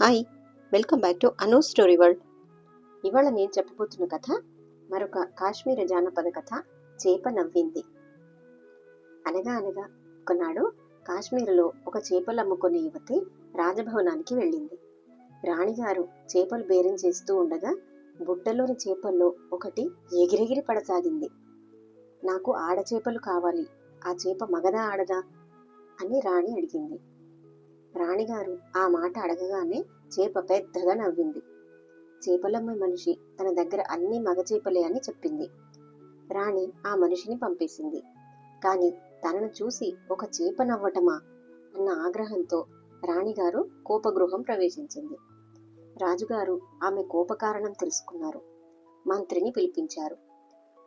Hi welcome back to Anu story world ఇవాళ నేను చెప్పబోతున్న కథ మరొక కాశ్మీర జానపద కథ చేప నవ్వింది. అనగా అనగా ఒకనాడు కాశ్మీరులో ఒక చేపలు అమ్ముకునే యువతి రాజభవనానికి వెళ్ళింది. రాణిగారు చేపలు బేరం చేస్తూ ఉండగా బుట్టలోని చేపల్లో ఒకటి ఎగిరెగిరి పడసాగింది. నాకు ఆడ చేపలు కావాలి ఆ చేప మగదా ఆడదా? అని రాణి అడిగింది. రాణిగారు ఆ మాట అడగగానే చేప పెద్దగా నవ్వింది. చేపలమ్మే మనిషి తన దగ్గర అన్ని మగ చేపలే అని చెప్పింది. రాణి ఆ మనిషిని పంపేసింది. కానీ తనను చూసి ఒక చేప నవ్వటమా అన్న ఆగ్రహంతో రాణిగారు కోపగృహం ప్రవేశించింది. రాజుగారు ఆమె కోపకారణం తెలుసుకున్నారు. మంత్రిని పిలిపించారు.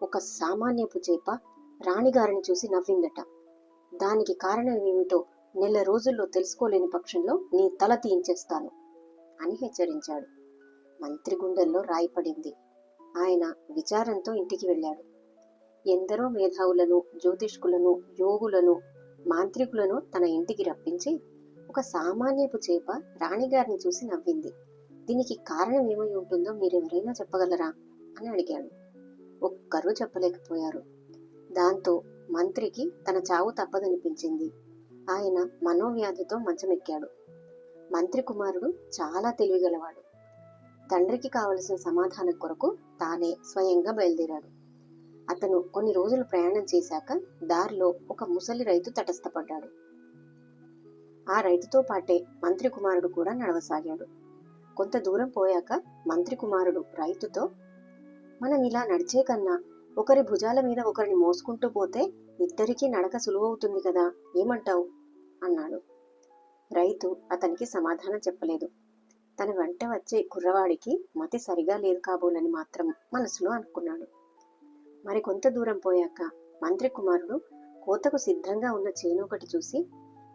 ఒక సామాన్యపు చేప రాణిగారిని చూసి నవ్విందట. దానికి కారణం ఏమిటో నెల రోజుల్లో తెలుసుకోలేని పక్షంలో నీ తల తీయించేస్తాను అని హెచ్చరించాడు. మంత్రి గుండెల్లో రాయిపడింది ఆయన విచారంతో ఇంటికి వెళ్ళాడు. ఎందరో మేధావులను జ్యోతిష్కులను యోగులను మాంత్రికులను తన ఇంటికి రప్పించి ఒక సామాన్యపు చేప రాణిగారిని చూసి నవ్వింది. దీనికి కారణం ఏమై ఉంటుందో మీరెవరైనా చెప్పగలరా? అని అడిగాడు. ఒక్కరూ చెప్పలేకపోయారు. దాంతో మంత్రికి తన చావు తప్పదనిపించింది. ఆయన మనోవ్యాధితో మంచమెక్కాడు. మంత్రి కుమారుడు చాలా తెలివిగలవాడు. తండ్రికి కావలసిన సమాధానం కొరకు తానే స్వయంగా బయలుదేరాడు. అతను కొన్ని రోజులు ప్రయాణం చేశాక దారిలో ఒక ముసలి రైతు తటస్థపడ్డాడు. ఆ రైతుతో పాటే మంత్రి కుమారుడు కూడా నడవసాగాడు. కొంత దూరం పోయాక మంత్రి కుమారుడు రైతుతో మనం ఇలా నడిచే కన్నా ఒకరి భుజాల మీద ఒకరిని మోసుకుంటూ పోతే ఇద్దరికీ నడక సులువవుతుంది కదా ఏమంటావు? అన్నాడు. రైతు అతనికి సమాధానం చెప్పలేదు. తన వెంట వచ్చే కుర్రవాడికి మతి సరిగా లేదు కాబోలని మాత్రం మనసులో అనుకున్నాడు. మరి కొంత దూరం పోయాక మంత్రి కుమారుడు కోతకు సిద్ధంగా ఉన్న చేను ఒకటి చూసి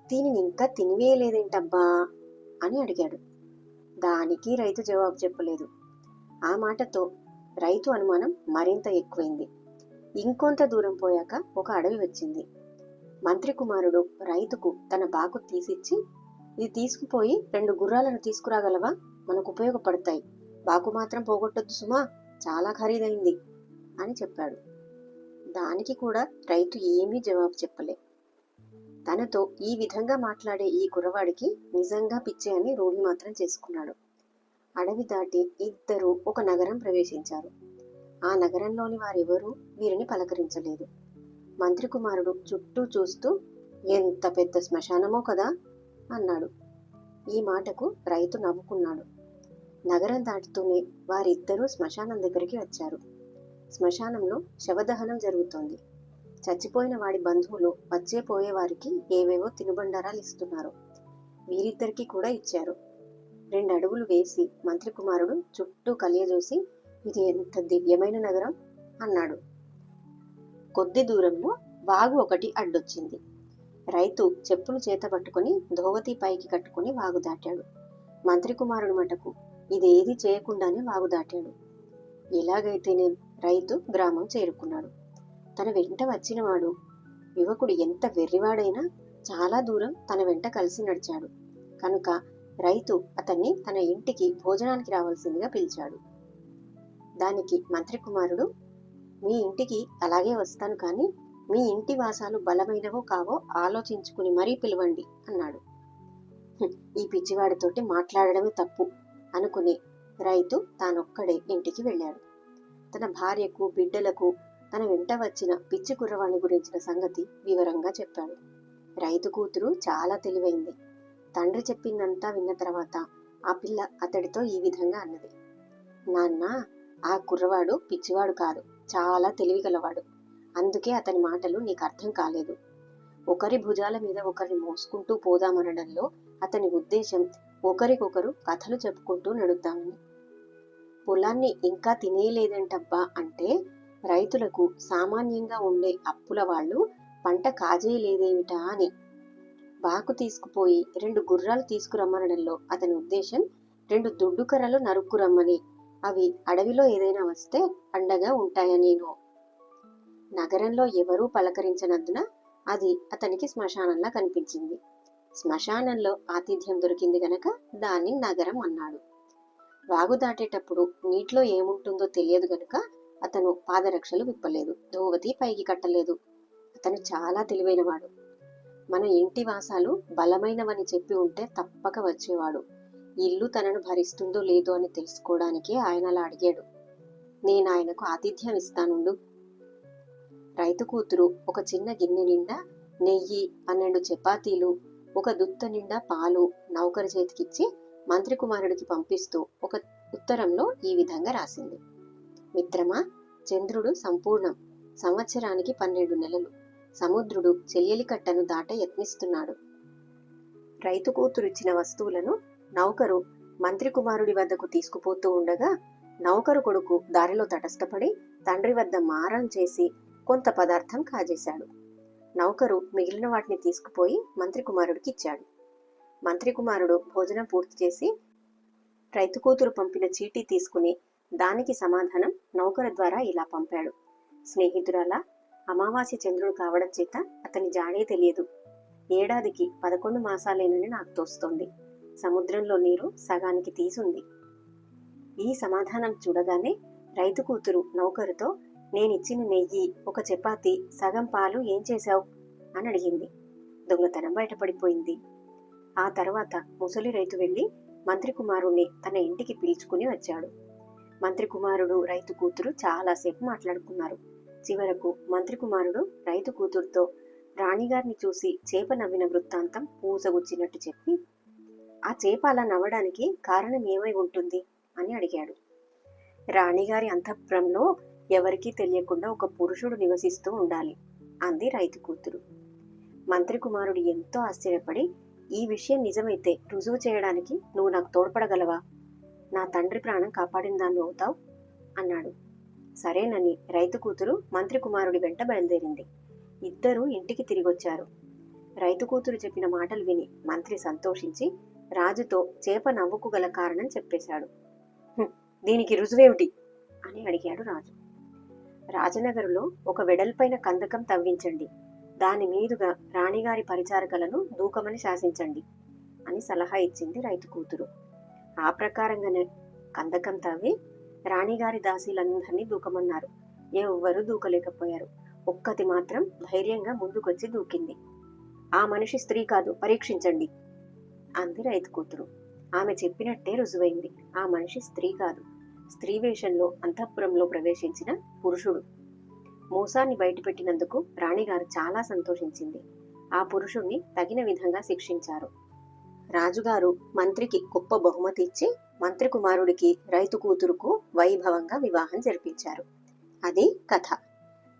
దీనిని ఇంకా తినివేయలేదేంటబ్బా? అని అడిగాడు. దానికి రైతు జవాబు చెప్పలేదు. ఆ మాటతో రైతు అనుమానం మరింత ఎక్కువైంది. ఇంకొంత దూరం పోయాక ఒక అడవి వచ్చింది. మంత్రి కుమారుడు రైతుకు తన బాకు తీసిచ్చి ఇది తీసుకుపోయి రెండు గుర్రాలను తీసుకురాగలవా? మనకు ఉపయోగపడతాయి. బాకు మాత్రం పోగొట్టొద్దు సుమా. చాలా ఖరీదైంది అని చెప్పాడు. దానికి కూడా రైతు ఏమీ జవాబు చెప్పలే. తనతో ఈ విధంగా మాట్లాడే ఈ కుర్రవాడికి నిజంగా పిచ్చే అని రూఢి మాత్రం చేసుకున్నాడు. అడవి దాటి ఇద్దరు ఒక నగరం ప్రవేశించారు. ఆ నగరంలోని వారెవరూ వీరిని పలకరించలేదు. మంత్రి కుమారుడు చుట్టూ చూస్తూ ఎంత పెద్ద శ్మశానమో కదా అన్నాడు. ఈ మాటకు రైతు నవ్వుకున్నాడు. నగరం దాటుతూనే వారిద్దరూ శ్మశానం దగ్గరికి వచ్చారు. శ్మశానంలో శవదహనం జరుగుతోంది. చచ్చిపోయిన వాడి బంధువులు వచ్చే పోయే వారికి ఏవేవో తినుబండారాలు ఇస్తున్నారు. వీరిద్దరికీ కూడా ఇచ్చారు. రెండు అడుగులు వేసి మంత్రి కుమారుడు చుట్టూ కలియజూసి ఇది ఎంత దివ్యమైన నగరం అన్నాడు. కొద్ది దూరంలో వాగు ఒకటి అడ్డొచ్చింది. రైతు చెప్పులు చేత పట్టుకుని ధోవతి పైకి కట్టుకుని వాగు దాటాడు. మంత్రి కుమారుడు మటకు ఇదేది చేయకుండానే వాగు దాటాడు. ఎలాగైతేనే రైతు గ్రామం చేరుకున్నాడు. తన వెంట వచ్చినవాడు యువకుడు ఎంత వెర్రివాడైనా చాలా దూరం తన వెంట కలిసి నడిచాడు. కనుక రైతు అతన్ని తన ఇంటికి భోజనానికి రావాల్సిందిగా పిలిచాడు. దానికి మంత్రి కుమారుడు మీ ఇంటికి అలాగే వస్తాను కానీ మీ ఇంటి వాసాలు బలమైనవో కావో ఆలోచించుకుని మరీ పిలవండి అన్నాడు. ఈ పిచ్చివాడితోటి మాట్లాడడమే తప్పు అనుకుని రైతు తానొక్కడే ఇంటికి వెళ్ళాడు. తన భార్యకు బిడ్డలకు తన వెంట వచ్చిన పిచ్చి కుర్రవాణి గురించిన సంగతి వివరంగా చెప్పాడు. రైతు కూతురు చాలా తెలివైంది. తండ్రి చెప్పిందంతా విన్న తర్వాత ఆ పిల్ల అతడితో ఈ విధంగా అన్నది. నాన్న ఆ కుర్రవాడు పిచ్చివాడు కాదు. చాలా తెలివిగలవాడు. అందుకే అతని మాటలు నీకు అర్థం కాలేదు. ఒకరి భుజాల మీద ఒకరిని మోసుకుంటూ పోదామనడంలో అతని ఉద్దేశం ఒకరికొకరు కథలు చెప్పుకుంటూ నడుద్దామని. పొలాన్ని ఇంకా తినేయలేదంటబ్బా అంటే రైతులకు సామాన్యంగా ఉండే అప్పుల వాళ్ళు పంట కాజేయలేదేమిటా అని. బాకు తీసుకుపోయి రెండు గుర్రాలు తీసుకురమ్మనడంలో అతని ఉద్దేశం రెండు దుడ్డు కర్రలు నరుక్కురమ్మని అవి అడవిలో ఏదైనా వస్తే అండగా ఉంటాయనేను నగరంలో ఎవరూ పలకరించనందున అది అతనికి శ్మశానంలా కనిపించింది. శ్మశానంలో ఆతిథ్యం దొరికింది గనక దాన్ని నగరం అన్నాడు. వాగు దాటేటప్పుడు నీటిలో ఏముంటుందో తెలియదు గనుక అతను పాదరక్షలు విప్పలేదు. ధోవతి పైకి కట్టలేదు. అతను చాలా తెలివైనవాడు. మన ఇంటి వాసాలు బలమైనవని చెప్పి ఉంటే తప్పక వచ్చేవాడు. ఇల్లు తనను భరిస్తుందో లేదో అని తెలుసుకోవడానికి ఆయన అలా అడిగాడు. నేను ఆయనకు ఆతిథ్యం ఇస్తానుండు. రైతు కూతురు ఒక చిన్న గిన్నె నిండా నెయ్యి పన్నెండు చపాతీలు ఒక దుత్త నిండా పాలు నౌకరు చేతికిచ్చి మంత్రి కుమారుడికి పంపిస్తూ ఒక ఉత్తరంలో ఈ విధంగా రాసింది. మిత్రమా చంద్రుడు సంపూర్ణం సంవత్సరానికి పన్నెండు నెలలు. సముద్రుడు చెయ్యలి కట్టను దాట యత్నిస్తున్నాడు. రైతు కూతురిచ్చిన వస్తువులను నౌకరు మంత్రి కుమారుడి వద్దకు తీసుకుపోతూ ఉండగా నౌకరు కొడుకు దారిలో తటస్థపడి తండ్రి వద్ద మారం చేసి కొంత పదార్థం కాజేశాడు. నౌకరు మిగిలిన వాటిని తీసుకుపోయి మంత్రి కుమారుడికి ఇచ్చాడు. మంత్రి కుమారుడు భోజనం పూర్తి చేసి రైతు కూతురు పంపిన చీటీ తీసుకుని దానికి సమాధానం నౌకరు ద్వారా ఇలా పంపాడు. స్నేహితురాలా అమావాస్య చంద్రుడు కావడం చేత అతని జాడే తెలియదు. ఏడాదికి పదకొండు మాసాలేనని నాకు తోస్తోంది. సముద్రంలో నీరు సగానికి తీసుంది. ఈ సమాధానం చూడగానే రైతు కూతురు నౌకరుతో నేనిచ్చిన నెయ్యి ఒక చపాతి సగం పాలు ఏం చేశావు? అని అడిగింది. దొంగతనం బయటపడిపోయింది. ఆ తర్వాత ముసలి రైతు వెళ్ళి మంత్రి కుమారుణ్ణి తన ఇంటికి పిలుచుకుని వచ్చాడు. మంత్రి కుమారుడు రైతు కూతురు చాలాసేపు మాట్లాడుకున్నారు. చివరకు మంత్రి కుమారుడు రైతు కూతురుతో రాణిగారిని చూసి చేప నవ్విన వృత్తాంతం పూసగుచ్చినట్టు చెప్పి ఆ చేప అలా నవ్వడానికి కారణం ఏమై ఉంటుంది? అని అడిగాడు. రాణిగారి అంతఃపురంలో ఎవరికీ తెలియకుండా ఒక పురుషుడు నివసిస్తూ ఉండాలి అంది రైతు కూతురు. మంత్రి కుమారుడు ఎంతో ఆశ్చర్యపడి ఈ విషయం నిజమైతే రుజువు చేయడానికి నువ్వు నాకు తోడ్పడగలవా? నా తండ్రి ప్రాణం కాపాడిన దాన్ని అవుతావు? అన్నాడు. సరేనని రైతు కూతురు మంత్రి కుమారుడి వెంట బయలుదేరింది. ఇద్దరూ ఇంటికి తిరిగొచ్చారు. రైతు కూతురు చెప్పిన మాటలు విని మంత్రి సంతోషించి రాజుతో చేప నవ్వుకు గల కారణం చెప్పేశాడు. దీనికి రుజువేమిటి? అని అడిగాడు రాజు. రాజనగరులో ఒక వెడల్పైన కందకం తవ్వించండి. దాని మీదుగా రాణిగారి పరిచారకలను దూకమని శాసించండి అని సలహా ఇచ్చింది రైతు కూతురు. ఆ ప్రకారంగానే కందకం తవ్వి రాణిగారి దాసీలందరినీ దూకమన్నారు. ఎవ్వరూ దూకలేకపోయారు. ఒక్కతి మాత్రం ధైర్యంగా ముందుకొచ్చి దూకింది. ఆ మనిషి స్త్రీ కాదు పరీక్షించండి. అంది రైతు కూతురు. ఆమె చెప్పినట్టే రుజువైంది. ఆ మనిషి స్త్రీ కాదు. స్త్రీ వేషంలో అంతఃపురంలో ప్రవేశించిన పురుషుడు. మోసాన్ని బయటపెట్టినందుకు రాణిగారు చాలా సంతోషించింది. ఆ పురుషుణ్ణి తగిన విధంగా శిక్షించారు. రాజుగారు మంత్రికి గొప్ప బహుమతి ఇచ్చి మంత్రి కుమారుడికి రైతు కూతురుకు వైభవంగా వివాహం జరిపించారు. అది కథ.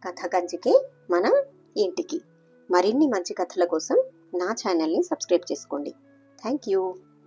కథ కంచికి మనం ఇంటికి. మరిన్ని మంచి కథల కోసం నా ఛానల్ని సబ్స్క్రైబ్ చేసుకోండి. Thank you.